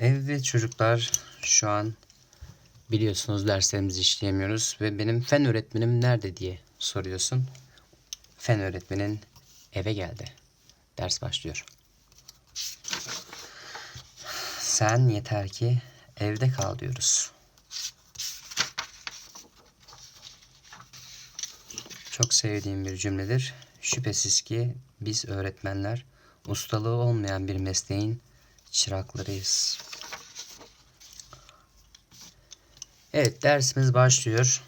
Evet çocuklar şu an biliyorsunuz derslerimizi işleyemiyoruz ve benim fen öğretmenim nerede diye soruyorsun. Fen öğretmenin eve geldi. Ders başlıyor. Sen yeter ki evde kal diyoruz. Çok sevdiğim bir cümledir. Şüphesiz ki biz öğretmenler ustalığı olmayan bir mesleğin çıraklarıyız. Evet dersimiz başlıyor.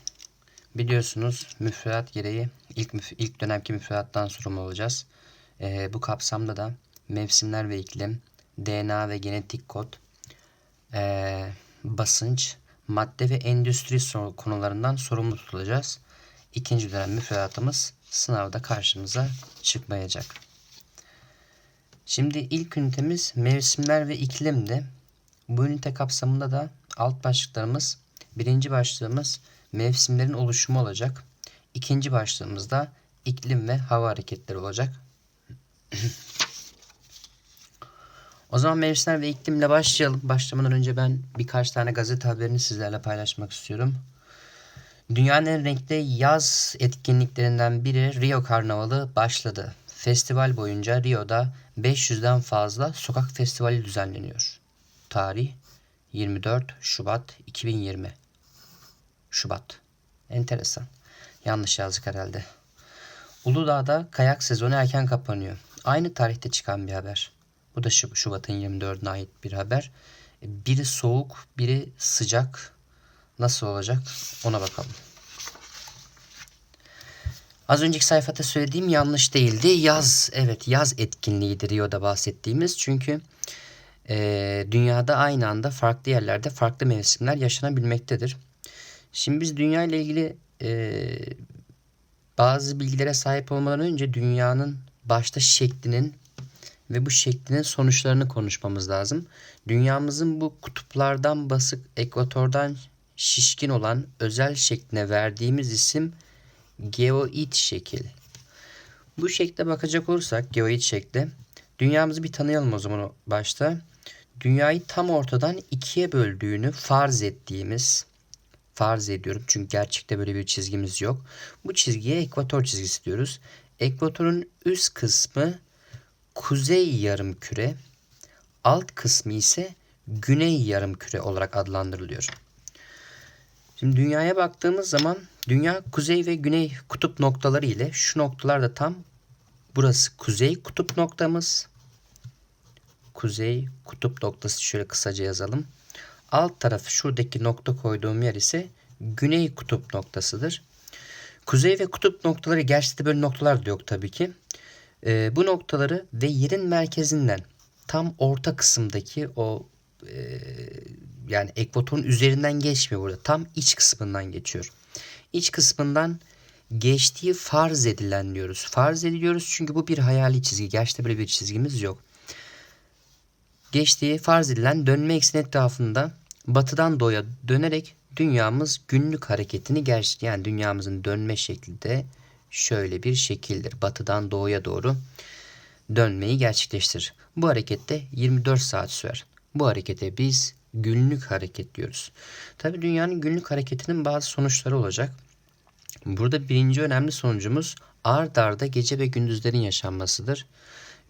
Biliyorsunuz müfredat gereği ilk ilk dönemki müfredattan sorumlu olacağız. Ee, bu kapsamda da mevsimler ve iklim, DNA ve genetik kod, ee, basınç, madde ve endüstri konularından sorumlu tutulacağız. İkinci dönem müfredatımız sınavda karşımıza çıkmayacak. Şimdi ilk ünitemiz mevsimler ve iklimdi. Bu ünite kapsamında da alt başlıklarımız birinci başlığımız mevsimlerin oluşumu olacak. İkinci başlığımız da iklim ve hava hareketleri olacak. o zaman mevsimler ve iklimle başlayalım. Başlamadan önce ben birkaç tane gazete haberini sizlerle paylaşmak istiyorum. Dünyanın en renkli yaz etkinliklerinden biri Rio Karnavalı başladı. Festival boyunca Rio'da 500'den fazla sokak festivali düzenleniyor. Tarih 24 Şubat 2020. Şubat. Enteresan. Yanlış yazdık herhalde. Uludağ'da kayak sezonu erken kapanıyor. Aynı tarihte çıkan bir haber. Bu da Şub- Şubat'ın 24'üne ait bir haber. Biri soğuk, biri sıcak. Nasıl olacak ona bakalım. Az önceki sayfada söylediğim yanlış değildi. Yaz, evet yaz etkinliğiydi Rio'da bahsettiğimiz. Çünkü e, dünyada aynı anda farklı yerlerde farklı mevsimler yaşanabilmektedir. Şimdi biz dünya ile ilgili e, bazı bilgilere sahip olmadan önce dünyanın başta şeklinin ve bu şeklinin sonuçlarını konuşmamız lazım. Dünyamızın bu kutuplardan basık, ekvatordan şişkin olan özel şekline verdiğimiz isim geoid şekil. Bu şekle bakacak olursak geoid şekle dünyamızı bir tanıyalım o zaman başta. Dünyayı tam ortadan ikiye böldüğünü farz ettiğimiz farz ediyorum çünkü gerçekte böyle bir çizgimiz yok. Bu çizgiye ekvator çizgisi diyoruz. Ekvatorun üst kısmı kuzey yarım küre, alt kısmı ise güney yarım küre olarak adlandırılıyor. Şimdi dünyaya baktığımız zaman dünya kuzey ve güney kutup noktaları ile şu noktalar da tam burası kuzey kutup noktamız. Kuzey kutup noktası şöyle kısaca yazalım. Alt tarafı şuradaki nokta koyduğum yer ise güney kutup noktasıdır. Kuzey ve kutup noktaları gerçekte böyle noktalar da yok tabii ki. Ee, bu noktaları ve yerin merkezinden tam orta kısımdaki o e, yani ekvatorun üzerinden geçmiyor burada. Tam iç kısmından geçiyor. İç kısmından geçtiği farz edilen diyoruz. Farz ediyoruz çünkü bu bir hayali çizgi. Gerçekte böyle bir çizgimiz yok. Geçtiği farz edilen dönme ekseni etrafında batıdan doğuya dönerek dünyamız günlük hareketini gerçek yani dünyamızın dönme şekli de şöyle bir şekildir. Batıdan doğuya doğru dönmeyi gerçekleştirir. Bu harekette 24 saat sürer. Bu harekete biz günlük hareket diyoruz. Tabi dünyanın günlük hareketinin bazı sonuçları olacak. Burada birinci önemli sonucumuz ard arda gece ve gündüzlerin yaşanmasıdır.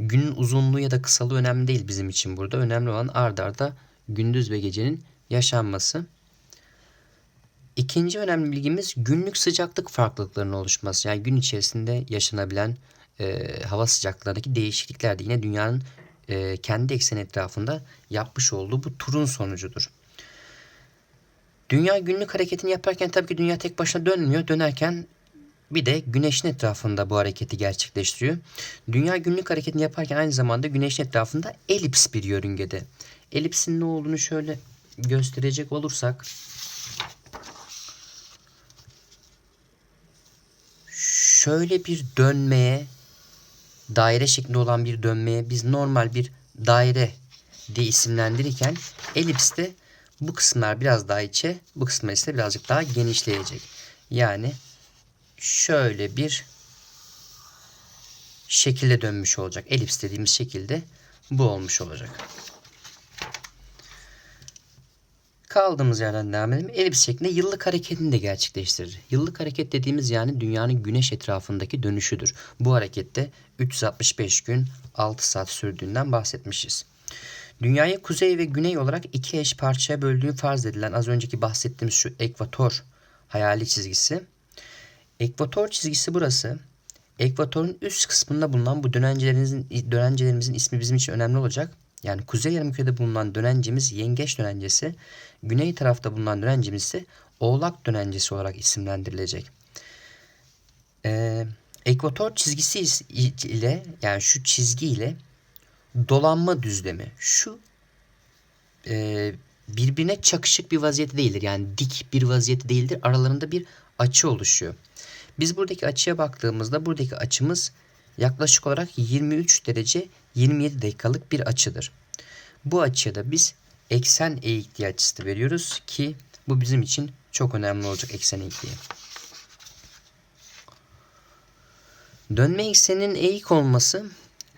Günün uzunluğu ya da kısalığı önemli değil bizim için burada. Önemli olan ard arda gündüz ve gecenin yaşanması. İkinci önemli bilgimiz günlük sıcaklık farklılıklarının oluşması. Yani gün içerisinde yaşanabilen e, hava sıcaklıklarındaki değişiklikler de yine dünyanın e, kendi ekseni etrafında yapmış olduğu bu turun sonucudur. Dünya günlük hareketini yaparken tabii ki dünya tek başına dönmüyor. Dönerken bir de güneşin etrafında bu hareketi gerçekleştiriyor. Dünya günlük hareketini yaparken aynı zamanda güneşin etrafında elips bir yörüngede. Elipsin ne olduğunu şöyle gösterecek olursak şöyle bir dönmeye daire şeklinde olan bir dönmeye biz normal bir daire diye isimlendirirken elipste bu kısımlar biraz daha içe, bu kısımlar ise birazcık daha genişleyecek. Yani şöyle bir şekilde dönmüş olacak. Elips dediğimiz şekilde bu olmuş olacak. Kaldığımız yerden devam edelim. Elips şeklinde yıllık hareketini de gerçekleştirir. Yıllık hareket dediğimiz yani dünyanın güneş etrafındaki dönüşüdür. Bu harekette 365 gün 6 saat sürdüğünden bahsetmişiz. Dünyayı kuzey ve güney olarak iki eş parçaya böldüğü farz edilen az önceki bahsettiğimiz şu ekvator hayali çizgisi. Ekvator çizgisi burası. Ekvatorun üst kısmında bulunan bu dönencelerimizin, dönencelerimizin ismi bizim için önemli olacak. Yani kuzey yarımkürede bulunan dönencemiz yengeç dönencesi, güney tarafta bulunan dönencemiz ise oğlak dönencesi olarak isimlendirilecek. Ee, ekvator çizgisi ile yani şu çizgi ile dolanma düzlemi şu e, birbirine çakışık bir vaziyette değildir. Yani dik bir vaziyette değildir. Aralarında bir açı oluşuyor. Biz buradaki açıya baktığımızda buradaki açımız yaklaşık olarak 23 derece 27 dakikalık bir açıdır. Bu açıya da biz eksen eğikliği açısı veriyoruz ki bu bizim için çok önemli olacak eksen eğikliği. Dönme ekseninin eğik olması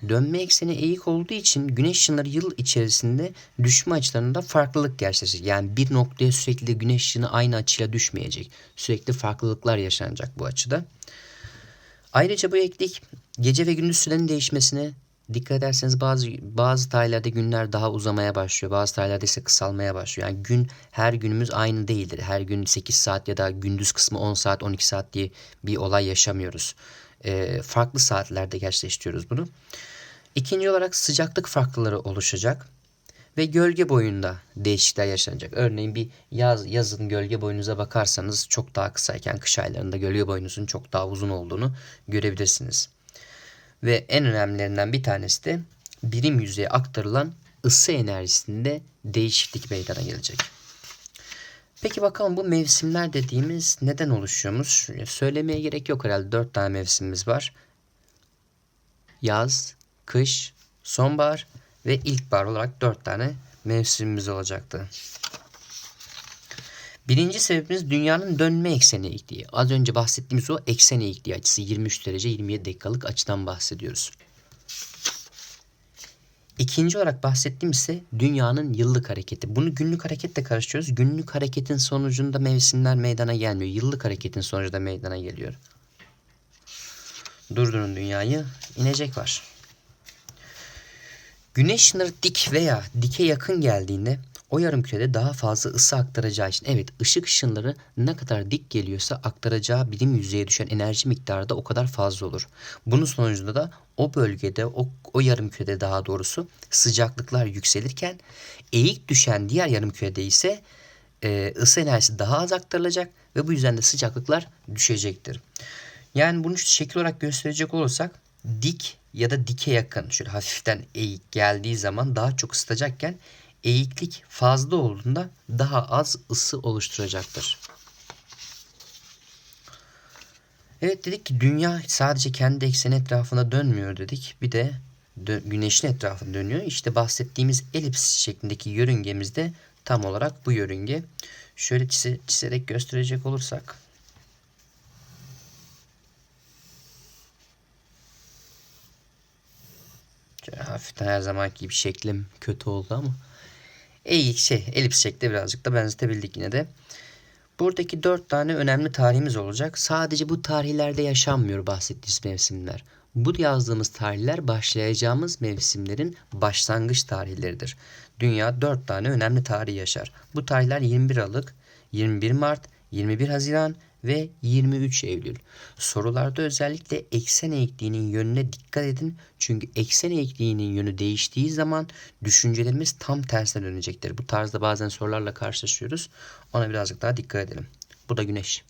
dönme ekseni eğik olduğu için güneş ışınları yıl içerisinde düşme açılarında farklılık gerçekleşecek. Yani bir noktaya sürekli güneş ışını aynı açıyla düşmeyecek. Sürekli farklılıklar yaşanacak bu açıda. Ayrıca bu eklik gece ve gündüz sürenin değişmesine dikkat ederseniz bazı bazı tarihlerde günler daha uzamaya başlıyor. Bazı tarihlerde ise kısalmaya başlıyor. Yani gün her günümüz aynı değildir. Her gün 8 saat ya da gündüz kısmı 10 saat 12 saat diye bir olay yaşamıyoruz. E, farklı saatlerde gerçekleştiriyoruz bunu. İkinci olarak sıcaklık farklıları oluşacak ve gölge boyunda değişiklikler yaşanacak. Örneğin bir yaz yazın gölge boyunuza bakarsanız çok daha kısayken kış aylarında gölge boyunuzun çok daha uzun olduğunu görebilirsiniz. Ve en önemlilerinden bir tanesi de birim yüzeye aktarılan ısı enerjisinde değişiklik meydana gelecek. Peki bakalım bu mevsimler dediğimiz neden oluşuyormuş? Söylemeye gerek yok herhalde. Dört tane mevsimimiz var. Yaz, kış, sonbahar ve ilkbahar olarak dört tane mevsimimiz olacaktı. Birinci sebebimiz dünyanın dönme ekseni eğikliği. Az önce bahsettiğimiz o eksen eğikliği açısı 23 derece 27 dakikalık açıdan bahsediyoruz. İkinci olarak bahsettiğim ise dünyanın yıllık hareketi. Bunu günlük hareketle karıştırıyoruz. Günlük hareketin sonucunda mevsimler meydana gelmiyor. Yıllık hareketin sonucunda meydana geliyor. Durdurun dünyayı. inecek var. Güneş ışınları dik veya dike yakın geldiğinde o yarım kürede daha fazla ısı aktaracağı için evet ışık ışınları ne kadar dik geliyorsa aktaracağı birim yüzeye düşen enerji miktarı da o kadar fazla olur. Bunun sonucunda da o bölgede o, o yarım kürede daha doğrusu sıcaklıklar yükselirken eğik düşen diğer yarım kürede ise e, ısı enerjisi daha az aktarılacak ve bu yüzden de sıcaklıklar düşecektir. Yani bunu şekil olarak gösterecek olursak dik ya da dike yakın şöyle hafiften eğik geldiği zaman daha çok ısıtacakken eğiklik fazla olduğunda daha az ısı oluşturacaktır. Evet dedik ki dünya sadece kendi ekseni etrafında dönmüyor dedik. Bir de güneşin etrafında dönüyor. İşte bahsettiğimiz elips şeklindeki yörüngemiz de tam olarak bu yörünge. Şöyle çizerek gösterecek olursak. Hafiften her zamanki gibi şeklim kötü oldu ama eğik şey elips şekli birazcık da benzetebildik yine de. Buradaki dört tane önemli tarihimiz olacak. Sadece bu tarihlerde yaşanmıyor bahsettiğimiz mevsimler. Bu yazdığımız tarihler başlayacağımız mevsimlerin başlangıç tarihleridir. Dünya dört tane önemli tarih yaşar. Bu tarihler 21 Aralık, 21 Mart, 21 Haziran ve 23 Eylül. Sorularda özellikle eksen eğikliğinin yönüne dikkat edin. Çünkü eksen eğikliğinin yönü değiştiği zaman düşüncelerimiz tam tersine dönecektir. Bu tarzda bazen sorularla karşılaşıyoruz. Ona birazcık daha dikkat edelim. Bu da güneş.